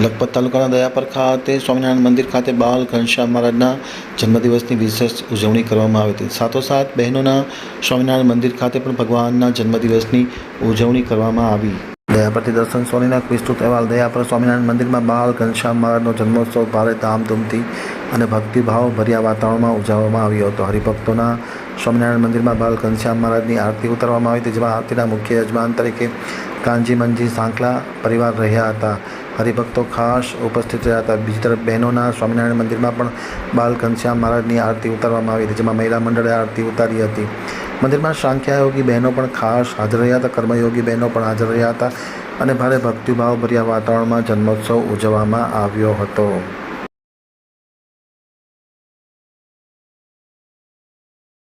લખપત તાલુકાના દયાપર ખાતે સ્વામિનારાયણ મંદિર ખાતે બાલ ઘનશ્યામ મહારાજના જન્મદિવસની વિશેષ ઉજવણી કરવામાં આવી હતી. સાથોસાથ બહેનોના સ્વામિનારાયણ મંદિર ખાતે પણ ભગવાનના જન્મદિવસની ઉજવણી કરવામાં આવી. દયાપરથી દર્શન સોનીના વિસ્તૃત અહેવાલ. દયાપર સ્વામિનારાયણ મંદિરમાં બાલ ઘનશ્યામ મહારાજનો જન્મોત્સવ ભારે ધામધૂમથી અને ભક્તિભાવ ભર્યા વાતાવરણમાં ઉજવવામાં આવ્યો હતો. હરિભક્તોના સ્વામિનારાયણ મંદિરમાં બાલ ઘનશ્યામ મહારાજની આરતી ઉતારવામાં આવી હતી, જેમાં આરતીના મુખ્ય યજમાન તરીકે કાનજી મંજી સાંકલા પરિવાર રહ્યા હતા. હરિભક્તો ખાસ ઉપસ્થિત રહ્યા હતા. બીજી તરફ બહેનોના સ્વામિનારાયણ મંદિરમાં પણ બાલ ઘનશ્યામ મહારાજની આરતી ઉતારવામાં આવી હતી, જેમાં મહિલા મંડળે આરતી ઉતારી હતી. મંદિરમાં સાંખ્યાયોગી બહેનો પણ ખાસ હાજર રહ્યા હતા. કર્મયોગી બહેનો પણ હાજર રહ્યા હતા અને ભારે ભક્તિભાવ ભર્યા વાતાવરણમાં જન્મોત્સવ ઉજવવામાં આવ્યો હતો.